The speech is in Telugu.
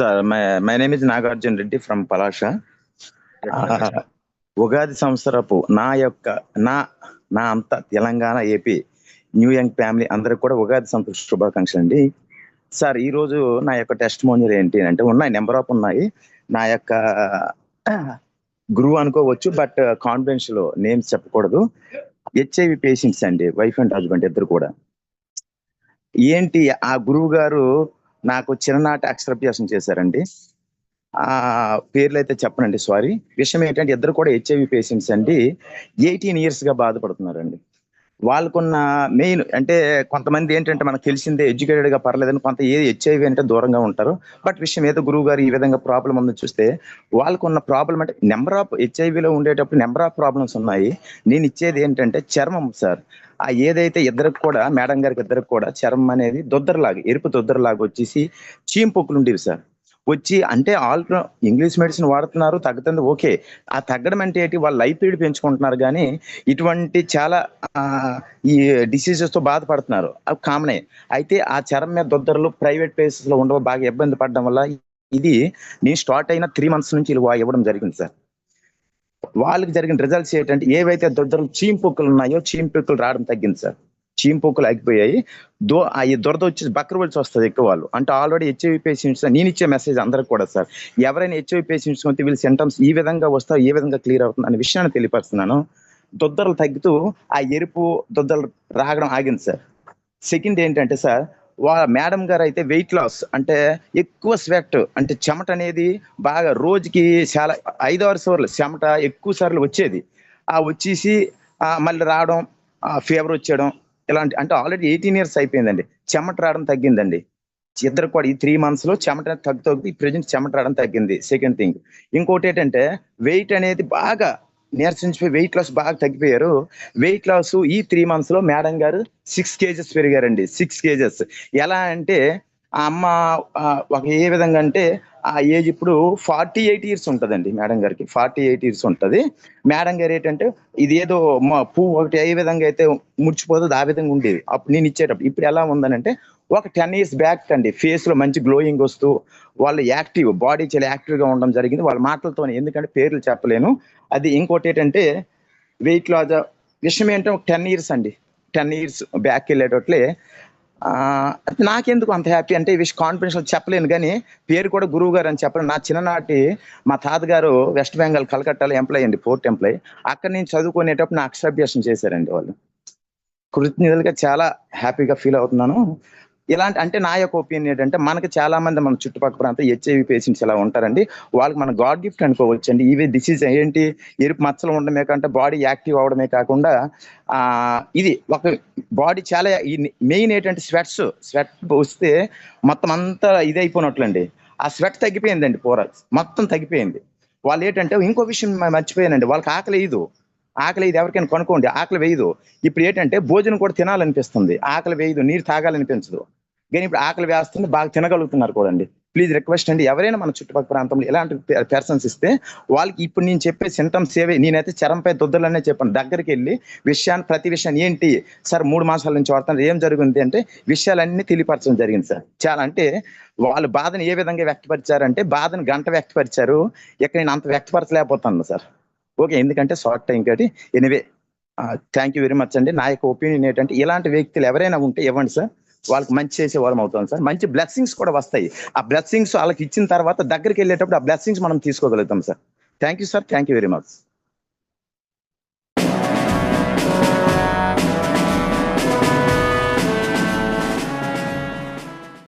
Sir my my name is Nagarjuna Reddy from Palasa Ugadi సంవత్సరపు నా యొక్క నా నా అంత Telangana AP new young family అందరికి కూడా ఉగాది సంవత్సర శుభాకాంక్షలు అండి. సార్ ఈ రోజు నా యొక్క టెస్ట్ మోనియల్ ఏంటి అంటే ఉన్నాయి నెంబర్ ఆఫ్ ఉన్నాయి. నా యొక్క గురువు అనుకోవచ్చు బట్ కాన్ఫిడెన్షియల్ నేమ్స్ చెప్పకూడదు. హెచ్ఐవి పేషెంట్స్ అండి వైఫ్ అండ్ హస్బెండ్ ఇద్దరు కూడా. ఏంటి ఆ గురువు గారు నాకు చిన్ననాటి అక్షరాభ్యాసం చేశారండి. ఆ పేర్లు అయితే చెప్పనండి సారీ. విషయం ఏంటంటే ఇద్దరు కూడా హెచ్ఐవి పేషెంట్స్ అండి. ఎయిటీన్ ఇయర్స్గా బాధపడుతున్నారండి. వాళ్ళకున్న మెయిన్ అంటే కొంతమంది ఏంటంటే మనకు తెలిసిందే ఎడ్యుకేటెడ్గా పర్లేదని కొంత ఏ హెచ్ఐవి అంటే దూరంగా ఉంటారు. బట్ విషయం ఏదో గురువు గారు ఈ విధంగా ప్రాబ్లం ఉందని చూస్తే వాళ్ళకున్న ప్రాబ్లం అంటే నెంబర్ ఆఫ్ హెచ్ఐవిలో ఉండేటప్పుడు నెంబర్ ఆఫ్ ప్రాబ్లమ్స్ ఉన్నాయి. నేను ఇచ్చేది ఏంటంటే చర్మం సార్. ఆ ఏదైతే ఇద్దరికి కూడా మేడం గారికి ఇద్దరికి కూడా చర్మం అనేది దొద్దరలాగా ఎరుపు దొద్దరలాగా వచ్చేసి చీంపొక్కులు ఉండేవి సార్. వచ్చి అంటే ఆల్ ఇంగ్లీష్ మెడిసిన్ వాడుతున్నారు తగ్గుతుంది ఓకే. ఆ తగ్గడం అంటే ఏంటి? వాళ్ళ లైఫ్ పీరియడ్ పెంచుకుంటున్నారు కానీ ఇటువంటి చాలా ఈ డిసీజెస్తో బాధపడుతున్నారు. అవి కామనే. అయితే ఆ చర్మం మీద దొద్దరలు ప్రైవేట్ ప్లేసెస్లో ఉండవు బాగా ఇబ్బంది పడడం వల్ల ఇది నేను స్టార్ట్ అయిన త్రీ మంత్స్ నుంచి ఇలా ఇవ్వడం జరిగింది సార్. వాళ్ళకి జరిగిన రిజల్ట్స్ ఏంటంటే ఏవైతే దొద్దరలు చీంపుక్కులు ఉన్నాయో చీంపుక్కులు రావడం తగ్గింది సార్. చీంపుక్కులు ఆగిపోయాయి. దో ఆ ఈ దురద వచ్చి వస్తుంది ఎక్కువ వాళ్ళు. అంటే ఆల్రెడీ హెచ్ఐవి పేషెంట్స్ నేను ఇచ్చే మెసేజ్ అందరికి కూడా సార్. ఎవరైనా హెచ్ఐవి పేషెంట్స్ ఉంటే వీళ్ళ సింటమ్స్ ఈ విధంగా వస్తావు ఏ విధంగా క్లియర్ అవుతుంది అనే విషయాన్ని తెలియపరుస్తున్నాను. దొద్దరలు తగ్గుతూ ఆ ఎరుపు దొద్దలు రాగడం ఆగింది సార్. సెకండ్ ఏంటంటే సార్ వాళ్ళ మేడం గారు అయితే వెయిట్ లాస్. అంటే ఎక్కువ స్వెట్ అంటే చెమట అనేది బాగా రోజుకి చాలా ఐదు ఆరు సార్లు చెమట ఎక్కువ సార్లు వచ్చేది. ఆ వచ్చేసి మళ్ళీ రావడం ఫీవర్ వచ్చేయడం ఇలాంటి అంటే ఆల్రెడీ ఎయిటీన్ ఇయర్స్ అయిపోయిందండి. చెమట రావడం తగ్గిందండి. ఇద్దరు కూడా ఈ త్రీ మంత్స్లో చెమట అనేది తగ్గు ప్రజెంట్ చెమట రావడం తగ్గింది. సెకండ్ థింగ్ ఇంకోటి ఏంటంటే వెయిట్ అనేది బాగా నీరసించిపోయి వెయిట్ లాస్ బాగా తగ్గిపోయారు. వెయిట్ లాస్ ఈ త్రీ మంత్స్లో మేడం గారు సిక్స్ కేజెస్ పెరిగారండి. సిక్స్ కేజెస్ ఎలా అంటే ఆ అమ్మ ఒక ఏ విధంగా అంటే ఆ ఏజ్ ఇప్పుడు ఫార్టీ ఎయిట్ ఇయర్స్ ఉంటుందండి మేడం గారికి. ఫార్టీ ఎయిట్ ఇయర్స్ ఉంటుంది. మేడం గారు ఏంటంటే ఇది ఏదో మా పువ్వు ఒకటి ఏ విధంగా అయితే ముడిచిపోతుంది ఆ విధంగా ఉండేది. అప్పుడు నేను ఇచ్చేటప్పుడు ఇప్పుడు ఎలా ఉందనంటే ఒక టెన్ ఇయర్స్ బ్యాక్ అండి ఫేస్లో మంచి గ్లోయింగ్ వస్తూ వాళ్ళు యాక్టివ్ బాడీ చాలా యాక్టివ్గా ఉండడం జరిగింది. వాళ్ళ మాటలతో ఎందుకంటే పేర్లు చెప్పలేను. అది ఇంకోటి ఏంటంటే వెయిట్ లాస్ విషయం ఏంటంటే ఒక టెన్ ఇయర్స్ అండి. టెన్ ఇయర్స్ బ్యాక్ వెళ్ళేటట్లే నాకెందుకు అంత హ్యాపీ అంటే ఈ విషయం కాన్ఫిడెన్స్ చెప్పలేను కానీ పేరు కూడా గురువు గారు అని చెప్పడం. నా చిన్ననాటి మా తాతగారు వెస్ట్ బెంగాల్ కలకట్టాలో ఎంప్లాయ్ అండి పోర్ట్ ఎంప్లాయ్ అక్కడ నేను చదువుకునేటప్పుడు నా అక్షరాభ్యాసం చేశారండి వాళ్ళు. కృతజ్ఞతలుగా చాలా హ్యాపీగా ఫీల్ అవుతున్నాను. ఇలాంటి అంటే నా యొక్క ఒపీనియన్ ఏంటంటే మనకి చాలా మంది మన చుట్టుపక్కల ప్రాంతం హెచ్ఐవి పేషెంట్స్ ఇలా ఉంటారండి. వాళ్ళకి మన గాడ్ గిఫ్ట్ అనుకోవచ్చు అండి ఇవి డిసీజ్ ఏంటి? ఎరుపు మచ్చలు ఉండడమే కంటే బాడీ యాక్టివ్ అవడమే కాకుండా ఆ ఇది ఒక బాడీ చాలా మెయిన్ ఏంటంటే స్వెట్స్ స్వెట్ వస్తే మొత్తం అంతా ఇది అయిపోయినట్లండి ఆ స్వెట్ తగ్గిపోయిందండి పూర. మొత్తం తగ్గిపోయింది. వాళ్ళు ఏంటంటే ఇంకో విషయం మర్చిపోయానండి. వాళ్ళకి ఆకలి వేయదు. ఆకలి ఇది ఎవరికైనా కొనుక్కోండి. ఆకలి వేయదు. ఇప్పుడు ఏంటంటే భోజనం కూడా తినాలనిపిస్తుంది. ఆకలి వేయదు. నీరు తాగాలనిపించదు. కానీ ఇప్పుడు ఆకలి వేస్తుంది బాగా తినగలుగుతున్నారు కూడా అండి ప్లీజ్ రిక్వెస్ట్ అండి ఎవరైనా మన చుట్టుపక్కల ప్రాంతంలో ఇలాంటి పర్సన్స్ ఇస్తే వాళ్ళకి ఇప్పుడు నేను చెప్పే సింటమ్స్ ఏవే నేనైతే చరంపై దొద్దలనే చెప్పాను. దగ్గరికి వెళ్ళి విషయాన్ని ప్రతి విషయాన్ని ఏంటి సార్ మూడు మాసాల నుంచి వాడుతున్నారు ఏం జరిగింది అంటే విషయాలన్నీ తెలియపరచడం జరిగింది సార్. చాలా అంటే వాళ్ళు బాధను ఏ విధంగా వ్యక్తపరిచారంటే బాధను గంట వ్యక్తపరిచారు ఇక్కడ నేను అంత వ్యక్తపరచలేకపోతాను సార్. ఓకే ఎందుకంటే షార్ట్ టైం కాబట్టి. Anyway thank you very much అండి. నా యొక్క ఒపీనియన్ ఏంటంటే ఇలాంటి వ్యక్తులు ఎవరైనా ఉంటే ఇవ్వండి సార్. వాళ్ళకి మంచి చేసే వాళ్ళం అవుతాం సార్. మంచి బ్లెస్సింగ్స్ కూడా వస్తాయి. ఆ బ్లెస్సింగ్స్ వాళ్ళకి ఇచ్చిన తర్వాత దగ్గరికి వెళ్ళేటప్పుడు ఆ బ్లెస్సింగ్స్ మనం తీసుకోగలుగుతాం sir. Thank you sir thank you very much